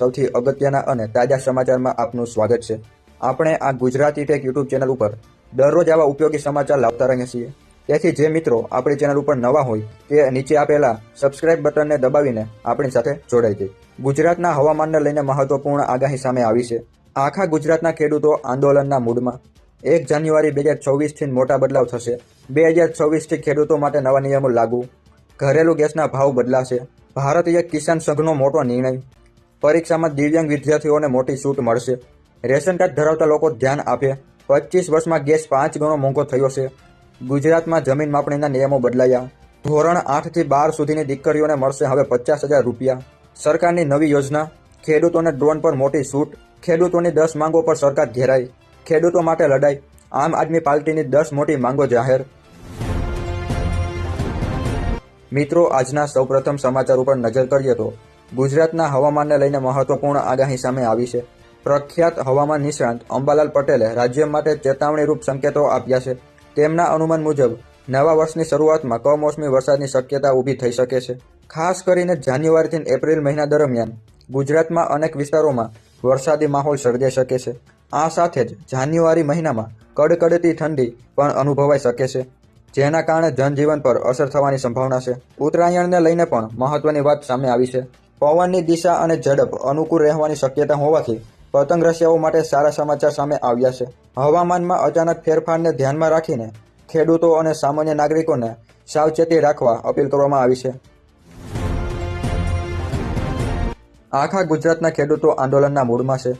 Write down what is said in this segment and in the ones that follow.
સૌથી અગત્યના અને તાજા સમાચારમાં આપનું સ્વાગત છે. આપણે આ ગુજરાતી ટેક યુટ્યુબ ચેનલ ઉપર દરરોજ આવા ઉપયોગી સમાચાર લાવતા રહીએ છીએ. તેથી જે મિત્રો આપણી ચેનલ ઉપર નવા હોય તે નીચે આપેલા સબસ્ક્રાઇબ બટનને દબાવીને આપણી સાથે જોડાઈ જાય ગુજરાતના હવામાનને લઈને મહત્વપૂર્ણ આગાહી સામે આવી છે. આખા ગુજરાતના ખેડૂતો આંદોલનના મૂડમાં. એક જાન્યુઆરી બે હજાર ચોવીસથી મોટા બદલાવ થશે. બે હજાર છવ્વીસથી ખેડૂતો માટે નવા નિયમો લાગુ. ઘરેલું ગેસના ભાવ બદલાશે. ભારતીય કિસાન સંઘનો મોટો નિર્ણય. પરીક્ષામાં દિવ્યાંગ વિદ્યાર્થીઓને મોટી છૂટ મળશે. રેશન કાર્ડ ધરાવતા લોકો ધ્યાન આપે. પચીસ વર્ષમાં ગેસ પાંચ ગણો મોંઘો થયો છે. ગુજરાતમાં જમીન માપણીના નિયમો બદલાયા. ધોરણ આઠથી બાર સુધીની દીકરીઓને મળશે હવે પચાસ હજાર રૂપિયા. સરકારની નવી યોજના. ખેડૂતોને ડ્રોન પર મોટી છૂટ. ખેડૂતોની દસ માંગો પર સરકાર ઘેરાઈ. ખેડૂતો માટે લડાઈ. આમ આદમી પાર્ટીની દસ મોટી માંગો જાહેર. મિત્રો, આજના સૌપ્રથમ સમાચાર ઉપર નજર કરીએ તો ગુજરાતના હવામાનને લઈને મહત્વપૂર્ણ આગાહી સામે આવી છે. પ્રખ્યાત હવામાન નિષ્ણાંત અંબાલાલ પટેલે રાજ્ય માટે ચેતવણીરૂપ સંકેતો આપ્યા છે. તેમના અનુમાન મુજબ, નવા વર્ષની શરૂઆતમાં કમોસમી વરસાદની શક્યતા ઊભી થઈ શકે છે. ખાસ કરીને જાન્યુઆરીથી એપ્રિલ મહિના દરમિયાન, ગુજરાતમાં અનેક વિસ્તારોમાં વરસાદી માહોલ સર્જાઈ શકે છે. આ સાથે જ જાન્યુઆરી મહિનામાં કડકડતી ઠંડી પણ અનુભવાઈ શકે છે, જેના કારણે જનજીવન પર અસર થવાની સંભાવના છે. ઉત્તરાયણને લઈને પણ મહત્વની વાત સામે આવી છે. પવનની દિશા અને ઝડપ અનુકૂળ રહેવાની શક્યતા હોવાથી પતંગ રસિયાઓ માટે સારા સમાચાર સામે આવ્યા છે. હવામાનમાં અચાનક ફેરફારને ધ્યાનમાં રાખીને ખેડૂતો અને સામાન્ય નાગરિકોને સાવચેતી રાખવા અપીલ કરવામાં આવી છે. આખા ગુજરાતના ખેડૂતો આંદોલનના મૂડમાં છે.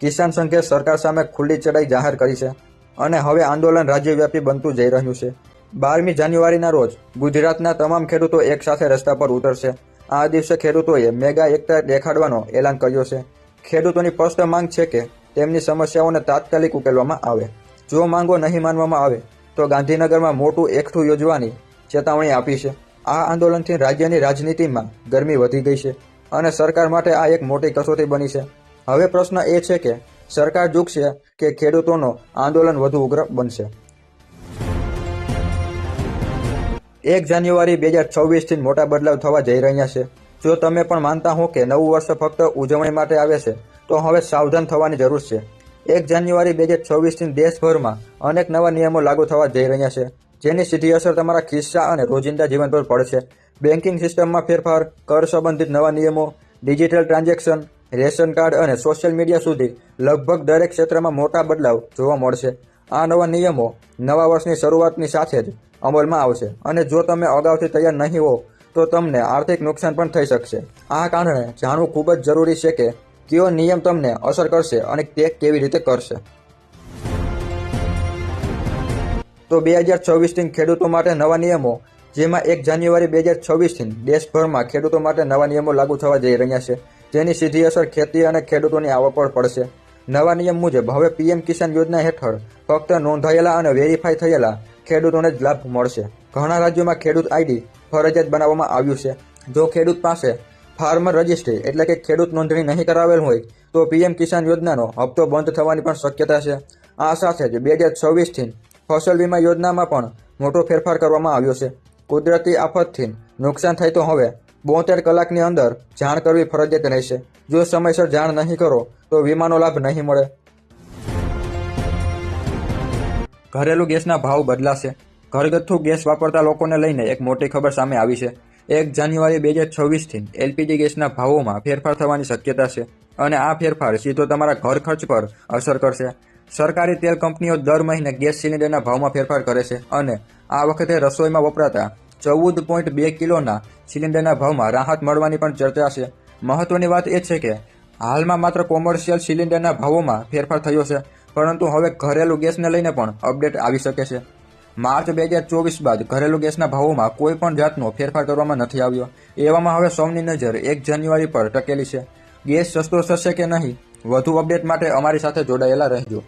કિસાન સંઘે સરકાર સામે ખુલ્લી ચડાઈ જાહેર કરી છે અને હવે આંદોલન રાજ્યવ્યાપી બનતું જઈ રહ્યું છે. બારમી જાન્યુઆરીના રોજ ગુજરાતના તમામ ખેડૂતો એકસાથે રસ્તા પર ઉતરશે. આ દિવસે ખેડૂતોએ મેગા એકતા દેખાડવાનો એલાન કર્યો છે. ખેડૂતોની સ્પષ્ટ માંગ છે કે તેમની સમસ્યાઓને તાત્કાલિક ઉકેલવામાં આવે. જો માંગો નહીં માનવામાં આવે, તો ગાંધીનગરમાં મોટું એકઠું યોજવાની ચેતવણી આપી છે. આ આંદોલનથી રાજ્યની રાજનીતિમાં ગરમી વધી ગઈ છે અને સરકાર માટે આ એક મોટી કસોટી બની છે. હવે પ્રશ્ન એ છે કે સરકાર ઝૂકશે કે ખેડૂતોનો આંદોલન વધુ ઉગ્ર બનશે. એક જાન્યુઆરી બે હજાર છવ્વીસથી મોટા બદલાવ થવા જઈ રહ્યા છે. જો તમે પણ માનતા હો કે નવું વર્ષ ફક્ત ઉજવણી માટે આવે છે, તો હવે સાવધાન થવાની જરૂર છે. એક જાન્યુઆરી બે હજાર છવ્વીસથી દેશભરમાં અનેક નવા નિયમો લાગુ થવા જઈ રહ્યા છે, જેની સીધી અસર તમારા ખિસ્સા અને રોજિંદા જીવન પર પડશે. બેન્કિંગ સિસ્ટમમાં ફેરફાર, કર સંબંધિત નવા નિયમો, ડિજિટલ ટ્રાન્ઝેક્શન, રેશન કાર્ડ અને સોશિયલ મીડિયા સુધી લગભગ દરેક ક્ષેત્રમાં મોટા બદલાવ જોવા મળશે. આ નવા નિયમો નવા વર્ષની શરૂઆતની સાથે જ અમલમાં આવશે. અને જો તમે અગાઉથી તૈયાર નહીં હો તો તમને આર્થિક નુકસાન પણ થઈ શકશે. આ કારણે જાણવું ખૂબ જ જરૂરી છે કે કયો નિયમ તમને અસર કરશે અને તે કેવી રીતે કરશે. તો બે હજાર છવ્વીસથી ખેડૂતો માટે નવા નિયમો, જેમાં એક જાન્યુઆરી બે હજાર છવ્વીસથી દેશભરમાં ખેડૂતો માટે નવા નિયમો લાગુ થવા જઈ રહ્યા છે, જેની સીધી અસર ખેતી અને ખેડૂતોની આવક પર પડશે. નવા નિયમ મુજબ હવે પીએમ કિસાન યોજના હેઠળ ફક્ત નોંધાયેલા અને વેરીફાઈ થયેલા ખેડૂતોને જ લાભ મળશે. ઘણા રાજ્યોમાં ખેડૂત આઈડી ફરજિયાત બનાવવામાં આવ્યું છે. જો ખેડૂત પાસે ફાર્મર રજિસ્ટ્રી એટલે કે ખેડૂત નોંધણી નહીં કરાવેલ હોય, તો પીએમ કિસાન યોજનાનો હપ્તો બંધ થવાની પણ શક્યતા છે. આ સાથે જ બે હજાર છવ્વીસથી ફસલ વીમા યોજનામાં પણ મોટો ફેરફાર કરવામાં આવ્યો છે. કુદરતી આફતથી નુકસાન થાય તો હવે બોતેર કલાકની અંદર જાણ કરવી ફરજિયાત રહેશે. જો સમયસર જાણ નહીં કરો, તો વીમાનો લાભ નહીં મળે. ઘરેલું ગેસના ભાવ બદલાશે. ઘરગથ્થુ ગેસ વાપરતા લોકોને લઈને એક મોટી ખબર સામે આવી છે. એક જાન્યુઆરી બે હજાર છવ્વીસથી એલપીજી ગેસના ભાવોમાં ફેરફાર થવાની શક્યતા છે અને આ ફેરફાર સીધો તમારા ઘર ખર્ચ પર અસર કરશે. સરકારી તેલ કંપનીઓ દર મહિને ગેસ સિલિન્ડરના ભાવમાં ફેરફાર કરે છે અને આ વખતે રસોઈમાં વપરાતા ચૌદ પોઈન્ટ બે કિલોના સિલિન્ડરના ભાવમાં રાહત મળવાની પણ ચર્ચા છે. મહત્વની વાત એ છે કે હાલમાં માત્ર કોમર્શિયલ સિલિન્ડરના ભાવોમાં ફેરફાર થયો છે. પરંતુ હવે ઘરેલું ગેસને લઈને પણ અપડેટ આવી શકે છે. માર્ચ બે હજાર ચોવીસ બાદ ઘરેલું ગેસના ભાવોમાં કોઈ પણ જાતનો ફેરફાર કરવામાં નથી આવ્યો. એવામાં હવે સૌની નજર એક જાન્યુઆરી પર ટકેલી છે. ગેસ સસ્તો થશે કે નહીં? વધુ અપડેટ માટે અમારી સાથે જોડાયેલા રહેજો.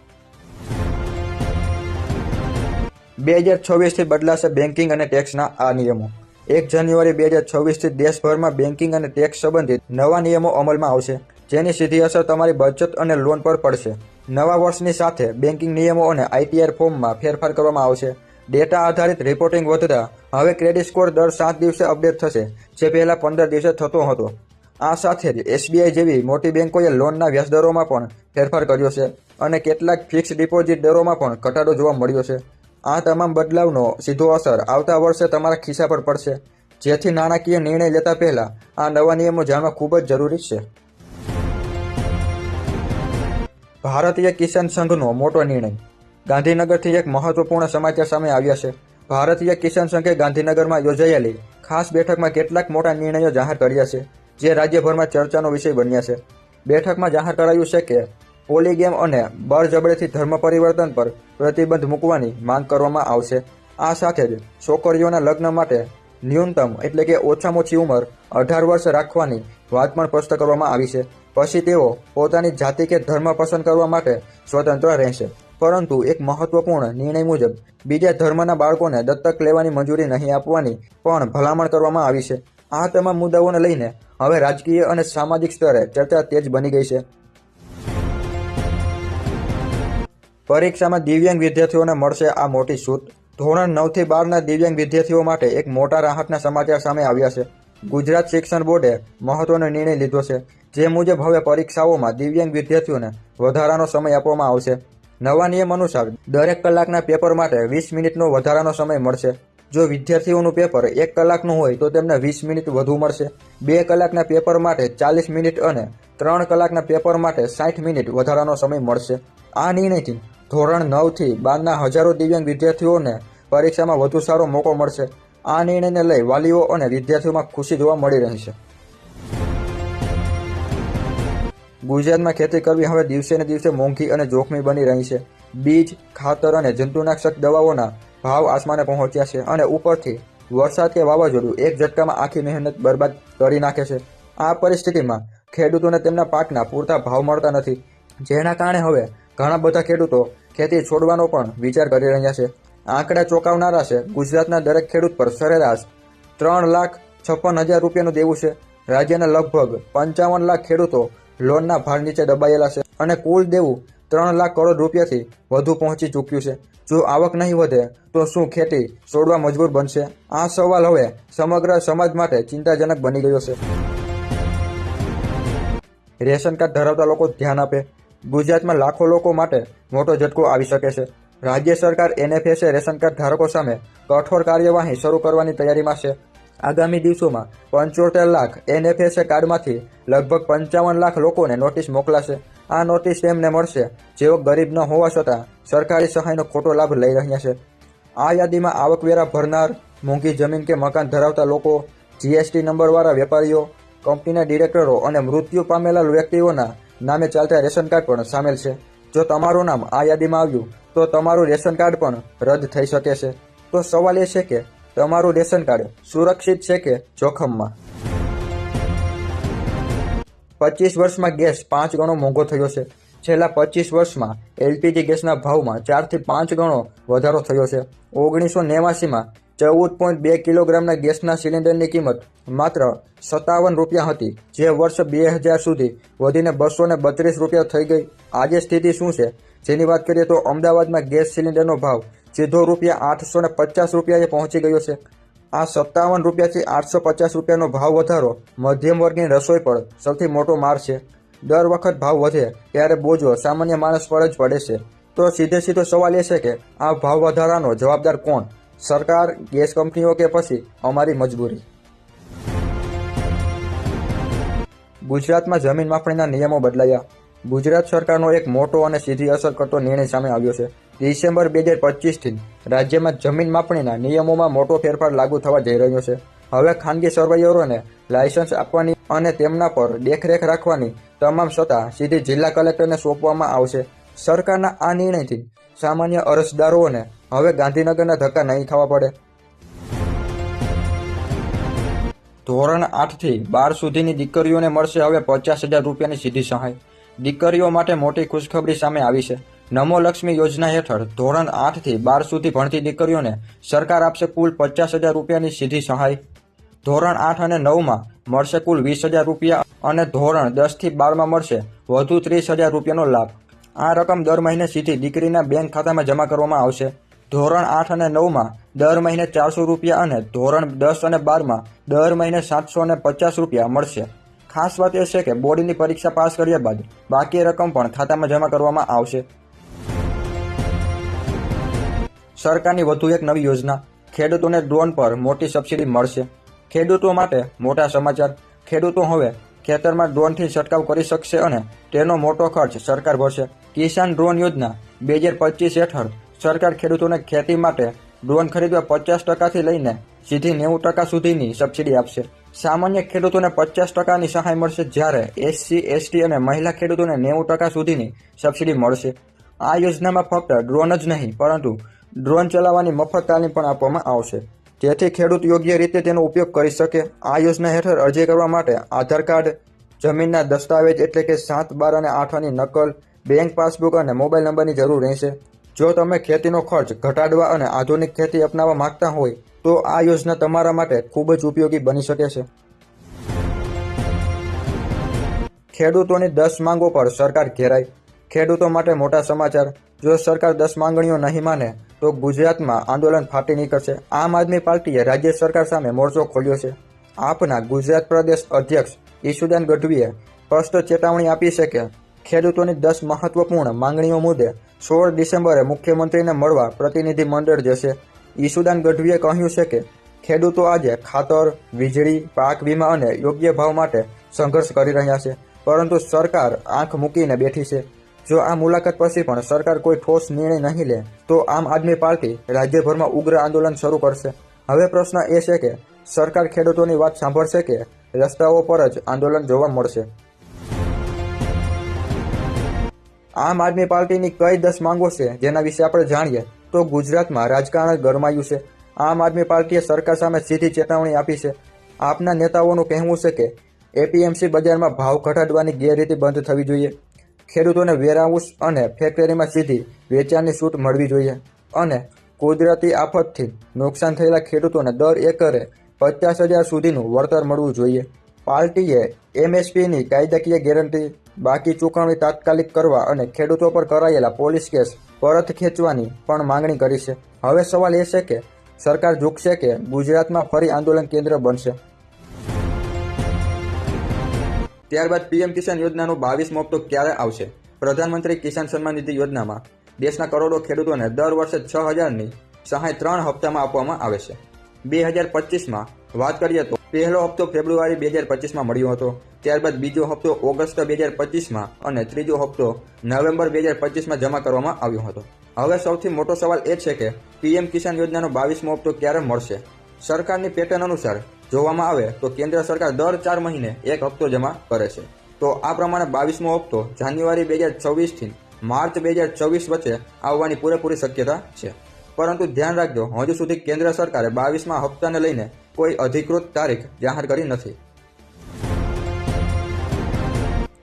બે હજાર છવ્વીસથી બદલાશે બેન્કિંગ અને ટેક્સના આ નિયમો. એક જાન્યુઆરી બે હજાર છવ્વીસથી દેશભરમાં બેન્કિંગ અને ટેક્સ સંબંધિત નવા નિયમો અમલમાં આવશે, જેની સીધી અસર તમારી બચત અને લોન પર પડશે. નવા વર્ષની સાથે બેન્કિંગ નિયમો અને આઈટીઆર ફોર્મમાં ફેરફાર કરવામાં આવશે. ડેટા આધારિત રિપોર્ટિંગ વધતા હવે ક્રેડિટ સ્કોર દર સાત દિવસે અપડેટ થશે, જે પહેલાં પંદર દિવસે થતો હતો. આ સાથે જ એસબીઆઈ જેવી મોટી બેન્કોએ લોનના વ્યાજદરોમાં પણ ફેરફાર કર્યો છે અને કેટલાક ફિક્સ ડિપોઝિટ દરોમાં પણ ઘટાડો જોવા મળ્યો છે. આ તમામ બદલાવનો સીધો અસર આવતા વર્ષે તમારા ખિસ્સા પર પડશે. જેથી નાણાકીય નિર્ણય લેતા પહેલા આ નવા નિયમો જાણવા ખૂબ જ જરૂરી છે. ભારતીય કિસાન સંઘનો મોટો નિર્ણય. ગાંધીનગરથી એક મહત્વપૂર્ણ સમાચાર સામે આવ્યા છે. ભારતીય કિસાન સંઘે ગાંધીનગરમાં યોજાયેલી ખાસ બેઠકમાં કેટલાક મોટા નિર્ણયો જાહેર કર્યા છે, જે રાજ્યભરમાં ચર્ચાનો વિષય બન્યા છે. બેઠકમાં જાહેર કરાયું છે કે, પોલીગેમ અને બળજબડેથી ધર્મ પરિવર્તન પર પ્રતિબંધ મૂકવાની માંગ કરવામાં આવશે. આ સાથે જ છોકરીઓના લગ્ન માટે ન્યૂનતમ એટલે કે ઓછામાં ઓછી ઉંમર અઢાર વર્ષ રાખવાની વાત પણ સ્પષ્ટ કરવામાં આવી છે. પછી તેઓ પોતાની જાતિ કે ધર્મ પસંદ કરવા માટે સ્વતંત્ર રહેશે. પરંતુ એક મહત્વપૂર્ણ નિર્ણય મુજબ, બીજા ધર્મના બાળકોને દત્તક લેવાની મંજૂરી નહીં આપવાની પણ ભલામણ કરવામાં આવી છે. આ તમામ મુદ્દાઓને લઈને હવે રાજકીય અને સામાજિક સ્તરે ચર્ચા તેજ બની ગઈ છે. પરીક્ષામાં દિવ્યાંગ વિદ્યાર્થીઓને મળશે આ મોટી છૂટ ધોરણ નવથી બારના દિવ્યાંગ વિદ્યાર્થીઓ માટે એક મોટા રાહતના સમાચાર સામે આવ્યા છે. ગુજરાત શિક્ષણ બોર્ડે મહત્વનો નિર્ણય લીધો છે, જે મુજબ હવે પરીક્ષાઓમાં દિવ્યાંગ વિદ્યાર્થીઓને વધારાનો સમય આપવામાં આવશે. નવા નિયમ અનુસાર દરેક કલાકના પેપર માટે વીસ મિનિટનો વધારાનો સમય મળશે. જો વિદ્યાર્થીઓનું પેપર એક કલાકનું હોય તો તેમને વીસ મિનિટ વધુ મળશે. બે કલાકના પેપર માટે ચાલીસ મિનિટ અને ત્રણ કલાકના પેપર માટે સાઠ મિનિટ વધારાનો સમય મળશે. આ નિર્ણયથી ધોરણ નવથી બારના હજારો દિવ્યાંગ વિદ્યાર્થીઓને પરીક્ષામાં વધુ સારો મોકો મળશે. આ નિર્ણયને લઈ વાલીઓ અને વિદ્યાર્થીઓમાં ખુશી જોવા મળી રહી છે. ગુજરાતમાં ખેતી કરવી હવે દિવસે ને દિવસે મોંઘી અને જોખમી બની રહી છે. બીજ, ખાતર અને જંતુનાશક દવાઓના ભાવ આસમાને પહોંચ્યા છે અને ઉપરથી વરસાદ કે વાવાઝોડું એક ઝટકામાં આખી મહેનત બરબાદ કરી નાખે છે. આ પરિસ્થિતિમાં ખેડૂતોને તેમના પાકના પૂરતા ભાવ મળતા નથી. જેના કારણે હવે ઘણા બધા ખેડૂતો ખેતી છોડવાનો પણ વિચાર કરી રહ્યા છે. આંકડા ચોંકાવનારા છે. ગુજરાતના દરેક ખેડૂત પર સરેરાશ ત્રણ લાખ છપ્પન હજાર રૂપિયાનું દેવું છે. રાજ્યના લગભગ પંચાવન લાખ ખેડૂતો લોનના ભાર નીચે દબાયેલા છે અને કુલ દેવું ત્રણ લાખ કરોડ રૂપિયાથી વધુ પહોંચી ચૂક્યું છે. જો આવક નહીં વધે, તો શું ખેતી છોડવા મજબૂર બનશે? આ સવાલ હવે સમગ્ર સમાજ માટે ચિંતાજનક બની ગયો છે. રેશન કાર્ડ ધરાવતા લોકો ધ્યાન આપે. ગુજરાતમાં લાખો લોકો માટે મોટો ઝટકો આવી શકે છે. રાજ્ય સરકાર એનએફએસએ રેશન કાર્ડ ધારકો સામે કઠોર કાર્યવાહી શરૂ કરવાની તૈયારીમાં છે. આગામી દિવસોમાં પંચોતેર લાખ એનએફએસએ કાર્ડમાંથી લગભગ પંચાવન લાખ લોકોને નોટિસ મોકલાશે. આ નોટિસ તેમને મળશે જેઓ ગરીબ ન હોવા છતાં સરકારી સહાયનો ખોટો લાભ લઈ રહ્યા છે. આ યાદીમાં આવકવેરા ભરનાર, મોંઘી જમીન કે મકાન ધરાવતા લોકો, જીએસટી નંબરવાળા વેપારીઓ, કંપનીના ડિરેક્ટરો અને મૃત્યુ પામેલા વ્યક્તિઓના નામે ચાલતા રેશન કાર્ડ પણ સામેલ છે. જો તમારું નામ આ યાદીમાં આવ્યું, તો તમારું રેશન કાર્ડ પણ રદ થઈ શકે છે. તો સવાલ એ છે કે, તમારું રેશન કાર્ડ સુરક્ષિત છે કે જોખમમાં? પચીસ વર્ષમાં ગેસ પાંચ ગણો મોંઘો થયો છે. છેલ્લા પચીસ વર્ષમાં એલપીજી ગેસના ભાવમાં ચારથી પાંચ ગણો વધારો થયો છે. ઓગણીસો નેવાસીમાં ચૌદ પોઈન્ટ બે કિલોગ્રામના ગેસના સિલિન્ડરની કિંમત માત્ર સત્તાવન રૂપિયા હતી, જે વર્ષ બે હજાર સુધી વધીને બસો ને બત્રીસ રૂપિયા થઈ ગઈ. આજે સ્થિતિ શું છે? જેની વાત કરીએ તો અમદાવાદમાં ગેસ સિલિન્ડરનો ભાવ સીધો રૂપિયા આઠસો ને પચાસ રૂપિયાએ પહોંચી ગયો છે. આ સત્તાવન રૂપિયાથી આઠસો પચાસ રૂપિયાનો ભાવ વધારો મધ્યમ વર્ગની રસોઈ પર સૌથી મોટો માર છે. દર વખત ભાવ વધે ત્યારે બોજો સામાન્ય માણસ પર જ પડે છે. તો સીધે સીધો સવાલ એ છે કે આ ભાવ વધારાનો જવાબદાર કોણ? સરકાર, ગેસ કંપનીઓ કે પછી અમારી મજબૂરી. ગુજરાતમાં જમીન માપણીના નિયમો બદલાયા. ગુજરાત સરકારનો એક મોટો અને સીધી અસર કરતો નિર્ણય સામે આવ્યો છે. ડિસેમ્બર બે હજાર પચીસથી રાજ્યમાં જમીન માપણીના નિયમોમાં મોટો ફેરફાર લાગુ થવા જઈ રહ્યો છે. હવે ખાનગી સર્વેયરોને લાયસન્સ આપવાની અને તેમના પર દેખરેખ રાખવાની તમામ સત્તા સીધી જિલ્લા કલેક્ટરને સોંપવામાં આવશે. સરકારના આ નિર્ણયથી સામાન્ય અરજદારોને હવે ગાંધીનગરના ધક્કા નહીં ખાવા પડે. ધોરણ આઠથી બાર સુધીની દીકરીઓને મળશે હવે પચાસ હજાર રૂપિયાની સીધી સહાય. દીકરીઓ માટે મોટી ખુશખબરી સામે આવી છે. નમો લક્ષ્મી યોજના હેઠળ ધોરણ આઠથી બાર સુધી ભણતી દીકરીઓને સરકાર આપશે કુલ પચાસ હજાર રૂપિયાની સીધી સહાય. ધોરણ આઠ અને નવમાં મળશે કુલ વીસ હજાર રૂપિયા અને ધોરણ દસથી બારમાં મળશે વધુ ત્રીસ હજાર રૂપિયાનો લાભ. આ રકમ દર મહિને સીધી દીકરીના બેંક ખાતામાં જમા કરવામાં આવશે. ધોરણ આઠ અને નવમાં દર મહિને ચારસો રૂપિયા અને ધોરણ દસ અને બારમાં દર મહિને સાતસો અને પચાસ રૂપિયા મળશે. ખાસ વાત એ છે કે બોર્ડની પરીક્ષા પાસ કર્યા બાદ બાકી રકમ પણ ખાતામાં જમા કરવામાં આવશે. સરકારની વધુ એક નવી યોજના, ખેડૂતોને ડ્રોન પર મોટી સબસિડી મળશે. ખેડૂતો માટે મોટા સમાચાર, ખેડૂતો હવે ખેતરમાં ડ્રોનથી છંટકાવ કરી શકશે અને તેનો મોટો ખર્ચ સરકાર ભરશે. કિસાન ડ્રોન યોજના બે હજાર પચીસ હેઠળ સરકાર ખેડૂતોને ખેતી માટે ડ્રોન ખરીદવા પચાસ ટકાથી લઈને સીધી નેવું ટકા સુધીની સબસિડી આપશે. સામાન્ય ખેડૂતોને પચાસ ટકાની સહાય મળશે જ્યારે એસસી, એસટી અને મહિલા ખેડૂતોને નેવું ટકા સુધીની સબસિડી મળશે. આ યોજનામાં ફક્ત ડ્રોન જ નહીં, પરંતુ ડ્રોન ચલાવવાની મફત તાલીમ પણ આપવામાં આવશે. જેથી ખેડૂત યોગ્ય રીતે તેનો ઉપયોગ કરી શકે. આ યોજના હેઠળ અરજી કરવા માટે આધાર કાર્ડ, જમીનના દસ્તાવેજ એટલે કે સાત, બાર અને આઠની નકલ, બેંક પાસબુક અને મોબાઈલ નંબરની જરૂર રહેશે. જો તમે ખેતીનો ખર્ચ ઘટાડવા અને આધુનિક ખેતી અપનાવવા માંગતા હોય, તો આ યોજના તમારા માટે ખૂબ જ ઉપયોગી બની શકે છે. ખેડૂતોની દસ માંગો પર સરકાર ઘેરાઈ. ખેડૂતો માટે મોટા સમાચાર. જો સરકાર દસ માંગણીઓ નહીં માને, તો ગુજરાતમાં આંદોલન ફાટી નીકળશે. આમ આદમી પાર્ટીએ રાજ્ય સરકાર સામે મોરચો ખોલ્યો છે. આપના ગુજરાત પ્રદેશ અધ્યક્ષ ઈશુદાન ગઢવીએ સ્પષ્ટ ચેતવણી આપી છે કે ખેડૂતોની દસ મહત્વપૂર્ણ માંગણીઓ મુદ્દે સોળ ડિસેમ્બરે મુખ્યમંત્રીને મળવા પ્રતિનિધિ મંડળ જશે. ઈશુદાન ગઢવીએ કહ્યું છે કે, ખેડૂતો આજે ખાતર, વીજળી, પાક વીમા અને યોગ્ય ભાવ માટે સંઘર્ષ કરી રહ્યા છે, પરંતુ સરકાર આંખ મૂકીને બેઠી છે. જો આ મુલાકાત પછી પણ સરકાર કોઈ ઠોસ નિર્ણય નહીં લે, તો આમ આદમી પાર્ટી રાજ્યભરમાં ઉગ્ર આંદોલન શરૂ કરશે. હવે પ્રશ્ન એ છે કે, સરકાર ખેડૂતોની વાત સાંભળશે કે રસ્તાઓ પર જ આંદોલન જોવા મળશે? આમ આદમી પાર્ટીની કઈ દસ માંગો છે, જેના વિશે આપણે જાણીએ, તો ગુજરાતમાં રાજકારણ ગરમાયું છે. આમ આદમી પાર્ટીએ સરકાર સામે સીધી ચેતવણી આપી છે. આપના નેતાઓનું કહેવું છે કે એપીએમસી બજારમાં ભાવ ઘટાડવાની ગેરરીતિ બંધ થવી જોઈએ. ખેડૂતોને વેરહાઉસ અને ફેક્ટરીમાં સીધી વેચાણની છૂટ મળવી જોઈએ. અને કુદરતી આફતથી નુકસાન થયેલા ખેડૂતોને દર એકરે પચાસ હજાર સુધીનું વળતર મળવું જોઈએ. પાર્ટીએ એમએસપીની કાયદાકીય ગેરંટી, બાકી ચૂકવણી તાત્કાલિક કરવા અને ખેડૂતો પર કરાયેલા પોલીસ કેસ પરત ખેંચવાની પણ માંગણી કરી છે. હવે સવાલ એ છે કે સરકાર ઝૂકશે કે ગુજરાતમાં ફરી આંદોલન કેન્દ્ર બનશે? ત્યારબાદ પીએમ કિસાન યોજનાનું બાવીસમો હપ્તો ક્યારે આવશે? પ્રધાનમંત્રી કિસાન સન્માન નિધિ યોજનામાં દેશના કરોડો ખેડૂતોને દર વર્ષે છ હજારની સહાય ત્રણ હપ્તામાં આપવામાં આવે છે. બે હજાર પચીસમાં વાત કરીએ તો પહેલો હપ્તો ફેબ્રુઆરી બે હજાર પચીસમાં મળ્યો હતો. ત્યારબાદ બીજો હપ્તો ઓગસ્ટ બે હજાર પચીસમાં અને ત્રીજો હપ્તો નવેમ્બર બે હજાર પચીસમાં જમા કરવામાં આવ્યો હતો. હવે સૌથી મોટો સવાલ એ છે કે પીએમ કિસાન યોજનાનો બાવીસમો હપ્તો ક્યારે મળશે? સરકારની પેટર્ન અનુસાર જોવામાં આવે તો કેન્દ્ર સરકાર દર ચાર મહિને એક હપ્તો જમા કરે છે. તો આ પ્રમાણે બાવીસમો હપ્તો જાન્યુઆરી બે હજાર છવ્વીસથી માર્ચ બે હજાર ચોવીસ વચ્ચે આવવાની પૂરેપૂરી શક્યતા છે. પરંતુ ધ્યાન રાખજો, હજુ સુધી કેન્દ્ર સરકારે બાવીસમાં હપ્તાને લઈને કોઈ અધિકૃત તારીખ જાહેર કરી નથી.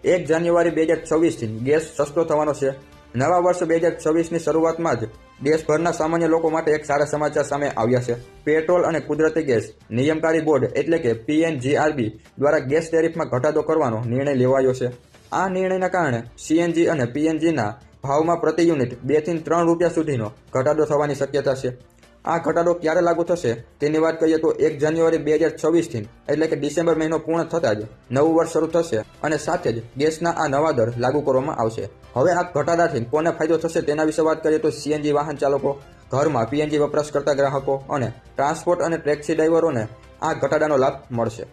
એક જાન્યુઆરી બે હજાર છવ્વીસથી ગેસ સસ્તો થવાનો છે. નવા વર્ષ બે હજાર છવ્વીસની શરૂઆતમાં જ દેશભરના સામાન્ય લોકો માટે એક સારા સમાચાર સામે આવ્યા છે. પેટ્રોલ અને કુદરતી ગેસ નિયમકારી બોર્ડ એટલે કે પીએનજીઆરબી દ્વારા ગેસ ટેરિફમાં ઘટાડો કરવાનો નિર્ણય લેવાયો છે. આ નિર્ણયના કારણે સીએનજી અને પીએનજીના ભાવમાં પ્રતિ યુનિટ બેથી ત્રણ રૂપિયા સુધીનો ઘટાડો થવાની શક્યતા છે. આ ઘટાડો ક્યારે લાગુ થશે તેની વાત કરીએ તો એક જાન્યુઆરી બે હજાર છવ્વીસથી, એટલે કે ડિસેમ્બર મહિનો પૂર્ણ થતાં જ નવું વર્ષ શરૂ થશે અને સાથે જ ગેસના આ નવા દર લાગુ કરવામાં આવશે. હવે આ ઘટાડાથી કોને ફાયદો થશે તેના વિશે વાત કરીએ તો સીએનજી વાહન ચાલકો, ઘરમાં પીએનજી વપરાશ કરતા ગ્રાહકો અને ટ્રાન્સપોર્ટ અને ટેક્સી ડ્રાઈવરોને આ ઘટાડાનો લાભ મળશે.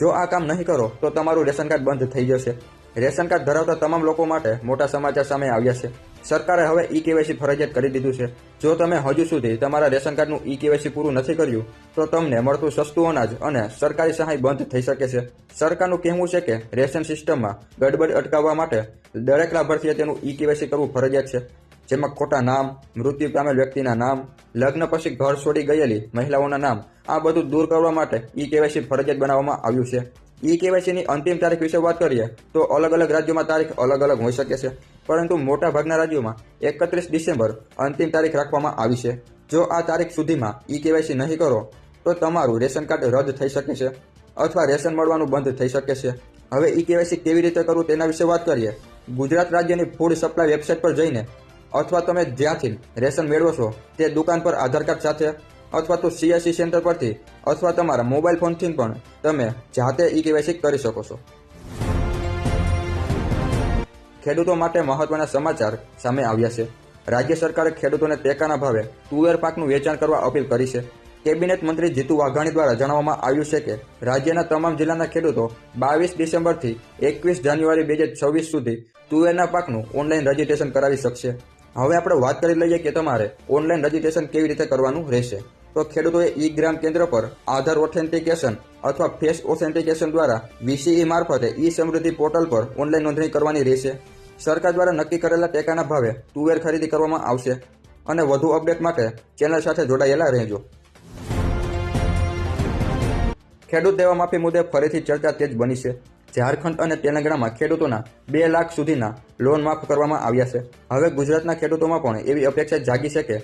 જો આ કામ નહીં કરો તો તમારું રેશન કાર્ડ બંધ થઈ જશે. રેશન કાર્ડ ધરાવતા તમામ લોકો માટે મોટા સમાચાર સામે આવ્યા છે. સરકારે હવે ઈ કેવાયસી ફરજિયાત કરી દીધું છે. જો તમે હજુ સુધી તમારા રેશન કાર્ડનું ઈ કેવાયસી પૂરું નથી કર્યું, તો તમને મળતું સસ્તું અનાજ અને સરકારી સહાય બંધ થઈ શકે છે. સરકારનું કહેવું છે કે રેશન સિસ્ટમમાં ગડબડ અટકાવવા માટે દરેક લાભાર્થીએ તેનું ઈ કેવાયસી કરવું ફરજિયાત છે. જેમાં ખોટા નામ, મૃત્યુ પામેલ વ્યક્તિના નામ, લગ્ન પછી ઘર છોડી ગયેલી મહિલાઓના નામ, આ બધું દૂર કરવા માટે ઈ કેવાયસી ફરજિયાત બનાવવામાં આવ્યું છે. ઈ કેવાયસીની અંતિમ તારીખ વિશે વાત કરીએ, તો અલગ અલગ રાજ્યોમાં તારીખ અલગ અલગ હોઈ શકે છે. પરંતુ મોટા ભાગના રાજ્યોમાં એકત્રીસ ડિસેમ્બર અંતિમ તારીખ રાખવામાં આવી છે. જો આ તારીખ સુધીમાં ઈ કેવાયસી નહીં કરો, તો તમારું રેશન કાર્ડ રદ થઈ શકે છે અથવા રેશન મળવાનું બંધ થઈ શકે છે. હવે ઈ કેવાયસી કેવી રીતે કરવું તેના વિશે વાત કરીએ. ગુજરાત રાજ્યની ફૂડ સપ્લાય વેબસાઇટ પર જઈને અથવા તમે જ્યાંથી રેશન મેળવો છો તે દુકાન પર આધાર કાર્ડ સાથે અથવા તો સીએસસી સેન્ટર પરથી, અથવા તમારા મોબાઈલ ફોનથી પણ તમે જાતે ઈ કેવાયસી કરી શકો છો. ખેડૂતો માટે મહત્વના સમાચાર સામે આવ્યા છે. રાજ્ય સરકારે ખેડૂતોને ટેકાના ભાવે તુવેર પાકનું વેચાણ કરવા અપીલ કરી છે. કેબિનેટ મંત્રી જીતુ વાઘાણી દ્વારા જણાવવામાં આવ્યું છે કે, રાજ્યના તમામ જિલ્લાના ખેડૂતો બાવીસ ડિસેમ્બરથી એકવીસ જાન્યુઆરી બે હજાર છવ્વીસ સુધી તુવેરના પાકનું ઓનલાઈન રજીસ્ટ્રેશન કરાવી શકશે. હવે આપણે વાત કરી લઈએ કે તમારે ઓનલાઈન રજીસ્ટ્રેશન કેવી રીતે કરવાનું રહેશે. તો ખેડૂતોએ ઈ ગ્રામ કેન્દ્ર પર આધાર ઓથેન્ટિકેશન અથવા ફેસ ઓથેન્ટિકેશન દ્વારા વીસીઈ મારફતે ઈ સમૃદ્ધિ પોર્ટલ પર ઓનલાઈન નોંધણી કરવાની રહેશે. સરકાર દ્વારા નક્કી કરેલા ટેકાના ભાવે તુવેર ખરીદી કરવામાં આવશે. અને વધુ અપડેટ માટે ચેનલ સાથે જોડાયેલા રહેજો. ખેડૂત દેવા માફી મુદ્દે ફરીથી ચર્ચા તેજ બની છે. ઝારખંડ અને તેલંગાણામાં ખેડૂતોના બે લાખ સુધીના લોન માફ કરવામાં આવ્યા છે. હવે ગુજરાતના ખેડૂતોમાં પણ એવી અપેક્ષા જાગી છે કે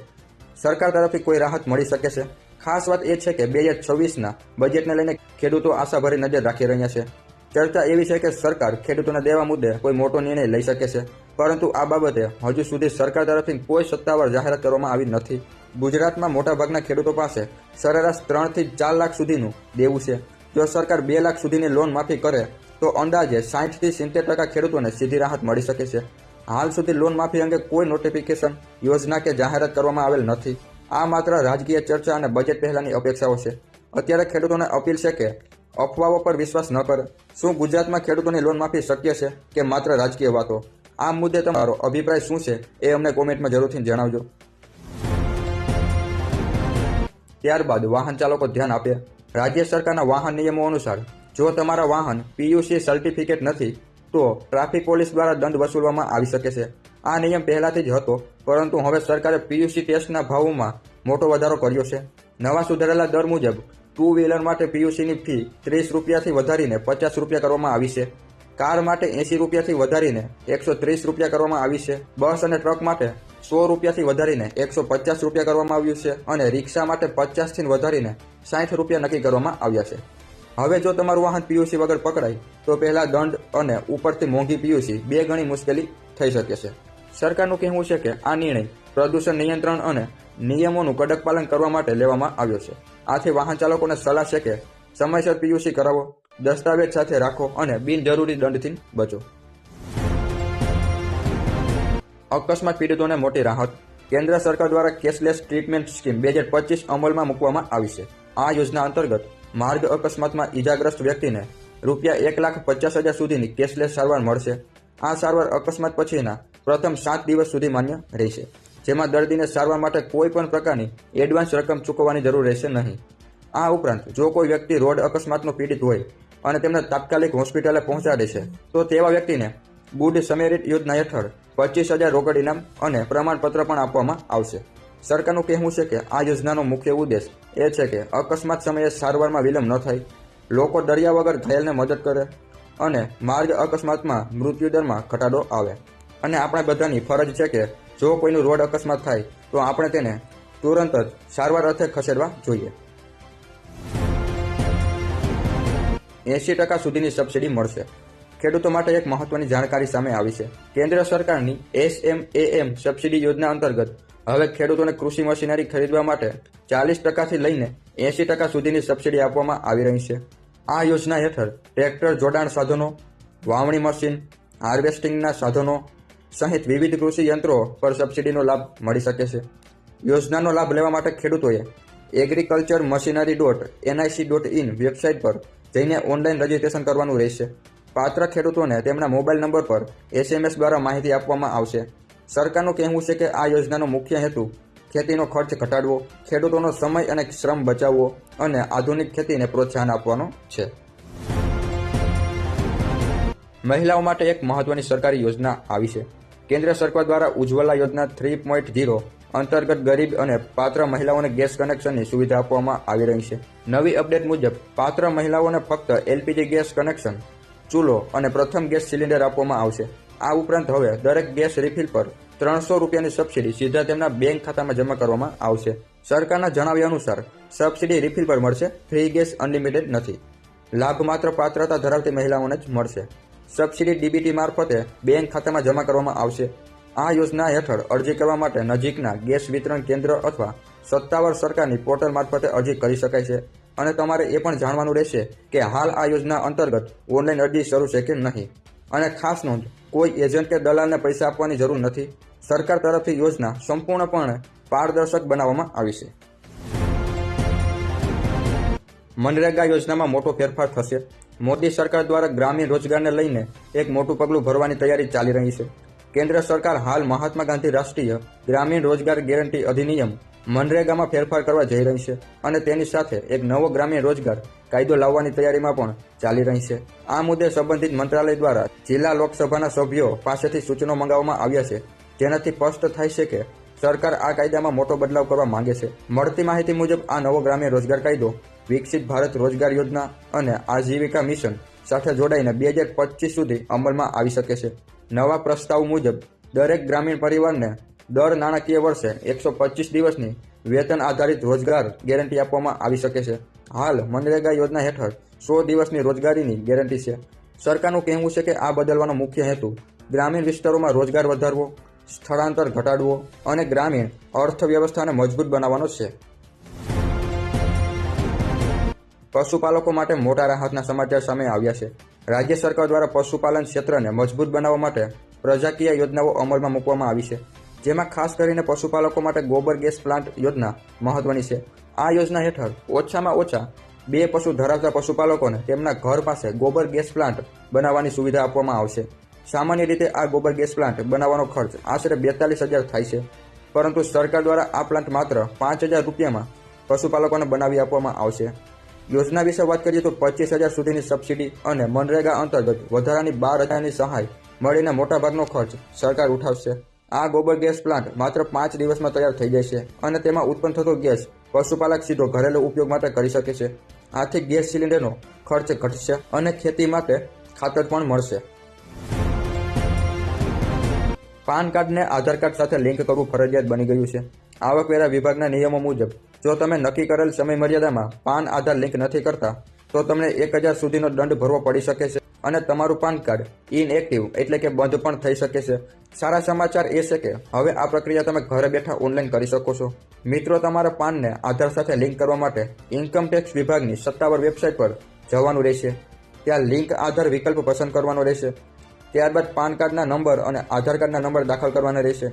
સરકાર તરફથી કોઈ રાહત મળી શકે છે? ખાસ વાત એ છે કે બે હજાર છવ્વીસના બજેટને લઈને ખેડૂતો આશાભરી નજર રાખી રહ્યા છે. ચર્ચા એવી છે કે સરકાર ખેડૂતોના દેવા મુદ્દે કોઈ મોટો નિર્ણય લઈ શકે છે, પરંતુ આ બાબતે હજુ સુધી સરકાર તરફથી કોઈ સત્તાવાર જાહેરાત કરવામાં આવી નથી. ગુજરાતમાં મોટાભાગના ખેડૂતો પાસે સરેરાશ ત્રણથી ચાર લાખ સુધીનું દેવું છે. જો સરકાર બે લાખ સુધીની લોન માફી કરે, તો અંદાજે સાઠથી સિત્તેર ટકા ખેડૂતોને સીધી રાહત મળી શકે છે. હાલ સુધી લોન માફી અંગે કોઈ નોટિફિકેશન યોજના કે જાહેરાત કરવામાં આવેલ નથી. આ માત્ર રાજકીય ચર્ચા અને બજેટ પહેલાંની અપેક્ષાઓ છે. અત્યારે ખેડૂતોને અપીલ છે કે અફવાઓ પર વિશ્વાસ ન કરે. શું ગુજરાતમાં ખેડૂતોની લોન માફી શક્ય છે કે માત્ર રાજકીય વાતો? આ મુદ્દે તમારો અભિપ્રાય શું છે એ અમને કોમેન્ટમાં જરૂરથી જણાવજો. ત્યારબાદ વાહન ચાલકો ધ્યાન આપે. રાજ્ય સરકારના વાહન નિયમો અનુસાર, જો તમારા વાહન પીયુસી સર્ટિફિકેટ નથી તો ટ્રાફિક પોલીસ દ્વારા દંડ વસૂલવામાં આવી શકે છે. આ નિયમ પહેલાથી જ હતો, પરંતુ હવે સરકારે પીયુસી ટેસ્ટના ભાવોમાં મોટો વધારો કર્યો છે. નવા સુધારેલા દર મુજબ ટુ વ્હીલર માટે પીયુસીની ફી ત્રીસ રૂપિયાથી વધારીને પચાસ રૂપિયા કરવામાં આવી છે. કાર માટે એંસી રૂપિયાથી વધારીને એકસો ત્રીસ રૂપિયા કરવામાં આવી છે. બસ અને ટ્રક માટે સો રૂપિયાથી વધારીને એકસો પચાસ રૂપિયા કરવામાં આવ્યું છે અને રિક્ષા માટે પચાસથી વધારીને સાઠ રૂપિયા નક્કી કરવામાં આવ્યા છે. હવે જો તમારું વાહન પીયુસી વગર પકડાય, તો પહેલા દંડ અને ઉપરથી મોંઘી પીયુસી બે ગણી મુશ્કેલી થઈ શકે છે. સરકારનું કહેવું છે કે આ નિર્ણય પ્રદૂષણ નિયંત્રણ અને નિયમોનું કડક પાલન કરવા માટે લેવામાં આવ્યો છે. આથી વાહન ચાલકોને સલાહ છે કે સમયસર પીયુસી કરાવો, દસ્તાવેજ સાથે રાખો અને બિનજરૂરી દંડથી બચો. અકસ્માત પીડિતોને મોટી રાહત. કેન્દ્ર સરકાર દ્વારા કેશલેસ ટ્રીટમેન્ટ સ્કીમ બે હજાર પચીસ અમલમાં મૂકવામાં આવી છે. આ યોજના અંતર્ગત માર્ગ અકસ્માતમાં ઈજાગ્રસ્ત વ્યક્તિને રૂપિયા એક લાખ પચાસ હજાર સુધીની કેશલેસ સારવાર મળશે. આ સારવાર અકસ્માત પછીના પ્રથમ સાત દિવસ સુધી માન્ય રહેશે, જેમાં દર્દીને સારવાર માટે કોઈ પણ પ્રકારની એડવાન્સ રકમ ચૂકવવાની જરૂર રહેશે નહીં. આ ઉપરાંત, જો કોઈ વ્યક્તિ રોડ અકસ્માતનો પીડિત હોય અને તેમને તાત્કાલિક હોસ્પિટલે પહોંચાડે છે, તો તેવા વ્યક્તિને ગુડ સમેરિટ યોજના હેઠળ પચીસ હજાર રોકડ ઇનામ અને પ્રમાણપત્ર પણ આપવામાં આવશે. સરકારનું કહેવું છે કે આ યોજનાનો મુખ્ય ઉદ્દેશ એ છે કે અકસ્માત સમયે સારવારમાં વિલંબ ન થાય. લોકો ડર્યા વગર ઘાયલને મદદ કરે અને માર્ગ અકસ્માતમાં મૃત્યુદરમાં ઘટાડો આવે. અને આપણા બધાની ફરજ છે કે જો કોઈનું રોડ અકસ્માત થાય, તો આપણે તેને તુરંત જ સારવાર અર્થે ખસેડવા જોઈએ. એંસી ટકા સુધીની સબસિડી મળશે. ખેડૂતો માટે એક મહત્વની જાણકારી સામે આવી છે. કેન્દ્ર સરકારની એસએમએએમ સબસિડી યોજના અંતર્ગત હવે ખેડૂતોને કૃષિ મશીનરી ખરીદવા માટે ચાલીસ ટકાથી લઈને એંસી ટકા સુધીની સબસિડી આપવામાં આવી રહી છે. આ યોજના હેઠળ ટ્રેક્ટર જોડાણ સાધનો, વાવણી મશીન, હાર્વેસ્ટિંગના સાધનો સહિત વિવિધ કૃષિ યંત્રો પર સબસિડીનો લાભ મળી શકે છે. યોજનાનો લાભ લેવા માટે ખેડૂતોએ agriculture machinery dot NIC dot in website પર જઈને ઓનલાઈન રજીસ્ટ્રેશન કરવાનું રહેશે. પાત્ર ખેડૂતોને તેમના મોબાઈલ નંબર પર એસએમએસ દ્વારા માહિતી આપવામાં આવશે. સરકારનું કહેવું છે કે આ યોજનાનો મુખ્ય હેતુ ખેતીનો ખર્ચ ઘટાડવો, ખેડૂતોનો સમય અને શ્રમ બચાવવો અને આધુનિક ખેતીને પ્રોત્સાહન આપવાનો છે. મહિલાઓ માટે એક મહત્વની સરકારી યોજના આવી છે. કેન્દ્ર સરકાર દ્વારા ઉજ્જવલા યોજના થ્રી પોઈન્ટ ઝીરો અંતર્ગત ગરીબ અને પાત્ર મહિલાઓને ગેસ કનેક્શનની સુવિધા આપવામાં આવી રહી છે. નવી અપડેટ મુજબ, પાત્ર મહિલાઓને ફક્ત એલપીજી ગેસ કનેક્શન, ચૂલો અને પ્રથમ ગેસ સિલિન્ડર આપવામાં આવશે. આ ઉપરાંત હવે દરેક ગેસ રિફિલ પર ત્રણસો રૂપિયાની સબસિડી સીધા તેમના બેંક ખાતામાં જમા કરવામાં આવશે. સરકારના જણાવ્યા અનુસાર સબસિડી રિફિલ પર મળશે, ફ્રી ગેસ અનલિમિટેડ નથી. લાભ માત્ર પાત્રતા ધરાવતી મહિલાઓને જ મળશે. સબસિડી ડીબીટી મારફતે બેંક ખાતામાં જમા કરવામાં આવશે. આ યોજના હેઠળ અરજી કરવા માટે નજીકના ગેસ વિતરણ કેન્દ્ર અથવા સત્તાવાર સરકારની પોર્ટલ મારફતે અરજી કરી શકાય છે. અને તમારે એ પણ જાણવાનું રહેશે કે હાલ આ યોજના અંતર્ગત ઓનલાઈન અરજી શરૂ છે કે નહીં. અને ખાસ નોંધ કોઈ એજન્ટ કે દલાલને પૈસા આપવાની જરૂર નથી. સરકાર તરફથી યોજના સંપૂર્ણપણે પારદર્શક બનાવવામાં આવી છે. મનરેગા યોજનામાં મોટો ફેરફાર થશે. મોદી સરકાર દ્વારા ગ્રામીણ રોજગારને લઈને એક મોટું પગલું ભરવાની તૈયારી ચાલી રહી છે. કેન્દ્ર સરકાર હાલ મહાત્મા ગાંધી રાષ્ટ્રીય ગ્રામીણ રોજગાર ગેરંટી અધિનિયમ મનરેગામાં ફેરફાર કરવા જઈ રહી છે અને તેની સાથે એક નવો ગ્રામીણ રોજગાર કાયદો લાવવાની તૈયારીમાં પણ ચાલી રહી છે. આ મુદ્દે સંબંધિત મંત્રાલય દ્વારા જિલ્લા લોકસભાના સભ્યો પાસેથી સૂચનો મંગાવવામાં આવ્યા છે. જેનાથી સ્પષ્ટ થાય છે કે સરકાર આ કાયદામાં મોટો બદલાવ કરવા માંગે છે. મળતી માહિતી મુજબ આ નવો ગ્રામીણ રોજગાર કાયદો વિકસિત ભારત રોજગાર યોજના અને આજીવિકા મિશન સાથે જોડાઈને બે હજાર સુધી અમલમાં આવી શકે છે. નવા પ્રસ્તાવ મુજબ દરેક ગ્રામીણ પરિવારને દર નાણાકીય વર્ષે એકસો પચીસ દિવસની વેતન આધારિત રોજગાર ગેરંટી આપવામાં આવી શકે છે. હાલ મનરેગા યોજના હેઠળ સો દિવસની રોજગારીની ગેરંટી છે. સરકારનું કહેવું છે કે આ બદલવાનો મુખ્ય હેતુ ગ્રામીણ વિસ્તારોમાં રોજગાર વધારવો, સ્થળાંતર ઘટાડવો અને ગ્રામીણ અર્થવ્યવસ્થાને મજબૂત બનાવવાનો છે. પશુપાલકો માટે મોટા રાહતના સમાચાર સામે આવ્યા છે. રાજ્ય સરકાર દ્વારા પશુપાલન ક્ષેત્રને મજબૂત બનાવવા માટે પ્રજાકીય યોજનાઓ અમલમાં મૂકવામાં આવી છે. જેમાં ખાસ કરીને પશુપાલકો માટે ગોબર ગેસ પ્લાન્ટ યોજના મહત્વની છે. આ યોજના હેઠળ ઓછામાં ઓછા બે પશુ ધરાવતા પશુપાલકોને તેમના ઘર પાસે ગોબર ગેસ પ્લાન્ટ બનાવવાની સુવિધા આપવામાં આવશે. સામાન્ય રીતે આ ગોબર ગેસ પ્લાન્ટ બનાવવાનો ખર્ચ આશરે બેતાલીસ હજાર થાય છે. પરંતુ સરકાર દ્વારા આ પ્લાન્ટ માત્ર પાંચ હજાર રૂપિયામાં પશુપાલકોને બનાવી આપવામાં આવશે. યોજના વિશે વાત કરીએ તો પચીસ હજાર સુધીની સબસિડી અને મનરેગા અંતર્ગત વધારાની બાર હજારની સહાય મળીને મોટાભાગનો ખર્ચ સરકાર ઉઠાવશે. આ ગોબર ગેસ પ્લાન્ટ માત્ર પાંચ દિવસમાં તૈયાર થઈ છે અને તેમાં ઉત્પન્ન થતો ગેસ પશુપાલક સીધો ઘરેલુ ઉપયોગ માટે કરી શકે છે. આથી ગેસ સિલિન્ડરનો ખર્ચ ઘટશે અને ખેતી માટે ખાતર પણ મળશે. પાન કાર્ડને આધાર કાર્ડ સાથે લિંક કરવું ફરજિયાત બની ગયું છે. આવકવેરા વિભાગના નિયમો મુજબ, જો તમે નક્કી કરેલ સમય મર્યાદામાં પાન આધાર લિંક નથી કરતા, તો તમને એક હજાર સુધીનો દંડ ભરવો પડી શકે છે. અને તમારું પાન કાર્ડ ઇનએક્ટિવ એટલે કે બંધ પણ થઈ શકે છે. સારા સમાચાર એ છે કે હવે આ પ્રક્રિયા તમે ઘરે બેઠા ઓનલાઈન કરી શકો છો. મિત્રો, તમારા પાનને આધાર સાથે લિંક કરવા માટે ઇન્કમ ટેક્સ વિભાગની સત્તાવાર વેબસાઇટ પર જવાનું રહેશે. ત્યાં લિંક આધાર વિકલ્પ પસંદ કરવાનો રહેશે. ત્યારબાદ પાન કાર્ડના નંબર અને આધાર કાર્ડના નંબર દાખલ કરવાના રહેશે.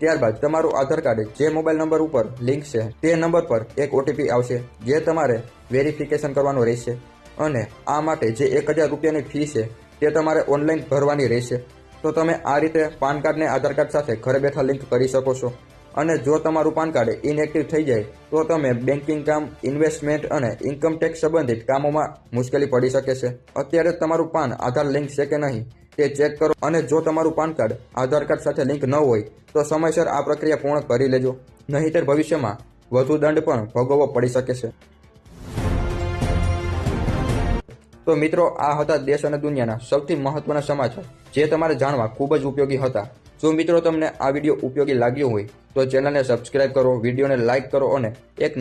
ત્યારબાદ તમારું આધાર કાર્ડ જે મોબાઈલ નંબર ઉપર લિંક છે તે નંબર પર એક ઓટીપી આવશે, જે તમારે વેરિફિકેશન કરવાનું રહેશે. અને આ માટે જે એક હજાર રૂપિયાની ફી છે, તે તમારે ઓનલાઈન ભરવાની રહેશે. તો તમે આ રીતે પાન કાર્ડને આધાર કાર્ડ સાથે ઘરે બેઠા લિંક કરી શકો છો. અને જો તમારું પાન કાર્ડ ઇનએક્ટિવ થઈ જાય, તો તમે બેન્કિંગ કામ, ઇન્વેસ્ટમેન્ટ અને ઇન્કમ ટેક્સ સંબંધિત કામોમાં મુશ્કેલી પડી શકે છે. અત્યારે તમારું પાન આધાર લિંક છે કે નહીં, તે ચેક કરો. અને જો તમારું પાન કાર્ડ આધાર કાર્ડ સાથે લિંક ન હોય, તો સમયસર આ પ્રક્રિયા પૂર્ણ કરી લેજો. નહીંતર ભવિષ્યમાં વધુ દંડ પણ ભોગવવો પડી શકે છે. તો મિત્રો, આ હતા દેશ અને દુનિયાના સૌથી મહત્વના સમાચાર, જે તમારે જાણવા ખૂબ જ ઉપયોગી હતા. જો મિત્રો, તમને આ વીડિયો ઉપયોગી લાગ્યો હોય, તો ચેનલને સબસ્ક્રાઇબ કરો, વિડીયોને લાઇક કરો અને એક